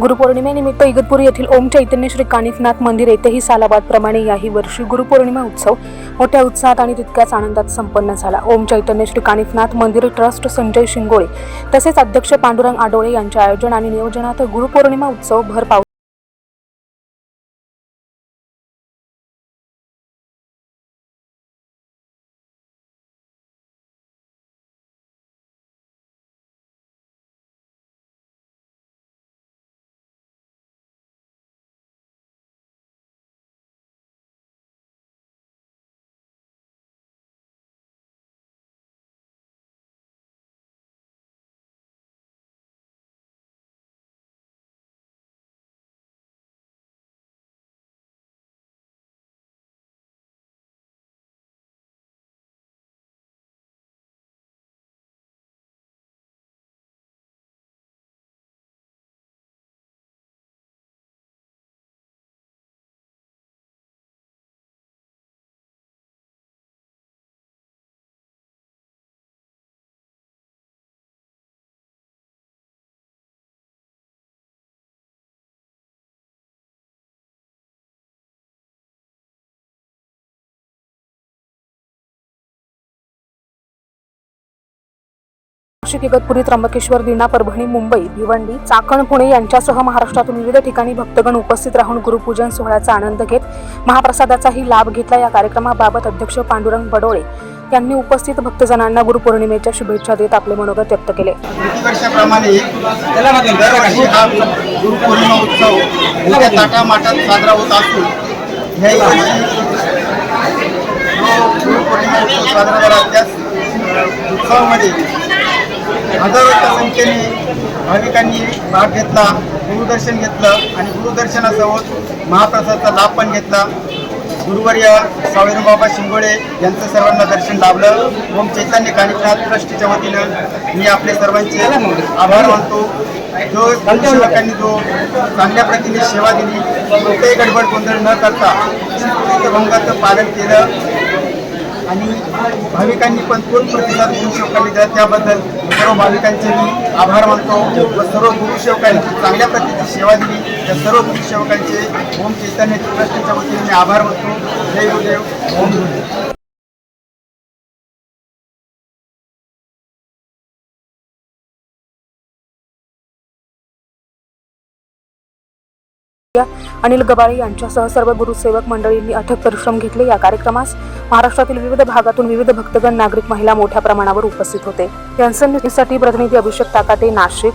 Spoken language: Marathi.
गुरुपौर्णिमेनिमित्त इगतपुरी येथील ओम चैतन्य श्री कानिफनाथ मंदिर येथेही सालाबादप्रमाणे याही वर्षी गुरुपौर्णिमा उत्सव मोठ्या उत्साहात आणि तितक्याच आनंदात संपन्न झाला. ओम चैतन्य श्री कानिफनाथ मंदिर ट्रस्ट संजय शिंगोळे तसेच अध्यक्ष पांडुरंग आडोळे यांच्या आयोजन आणि नियोजनात गुरुपौर्णिमा उत्सव भर पाव नाशिक इगतपुरी त्र्यंबकेश्वर दिना परभणी मुंबई भिवंडी चाकण पुणे यांच्यासह महाराष्ट्रातून विविध ठिकाणी भक्तगण उपस्थित राहून गुरुपूजन सोहळ्याचा आनंद घेत महाप्रसादाचाही लाभ घेतला. या कार्यक्रमाबाबत अध्यक्ष पांडुरंग बडोळे यांनी उपस्थित भक्तजनांना गुरुपौर्णिमेच्या शुभेच्छा देत आपले मनोगत व्यक्त केले. गुरुपौर्णिमा उत्सव मोठ्या ताटामाटात साजरा होत असून गुरुपौर्णिमा उत्सव साजरा झाला त्याच उत्सवामध्ये हजारोच्या संख्येने भाविकांनी भाग घेतला गुरुदर्शन घेतलं आणि गुरुदर्शनासोबत महाप्रसादचा लाभ पण घेतला. गुरुवर्य सावेरूबाबा शिंगोळे यांचं सर्वांना दर्शन लाभलं. ओम चैतन्य कानिकनाथ ट्रस्टच्या वतीनं मी आपले सर्वांचे आभार मानतो. जो लोकांनी जो चांगल्या प्रतीने सेवा दिली कोणत्याही गडबड गोंधळ न करता भंगाचं पालन केलं. आणि भाविकांनी पण पूर्ण प्रतिसाद गुरुसेवकांनी दिला त्याबद्दल सर्व भाविकांचे मी आभार मानतो व सर्व गुरुसेवकांनी चांगल्या प्रतीची सेवा दिली. त्या सर्व गुरुसेवकांचे ओम चैतन्य ट्रस्टच्या वतीने मी आभार मानतो. जय गुरुदेव. ओम गुरुदेव. अनिल गबाळे यांच्यासह सर्व गुरुसेवक मंडळींनी अथक परिश्रम घेतले. या कार्यक्रमास महाराष्ट्रातील विविध भागातून विविध भक्तगण नागरिक महिला मोठ्या प्रमाणावर उपस्थित होते. यांचं प्रतिनिधी अभिषेक ताकाटे नाशिक.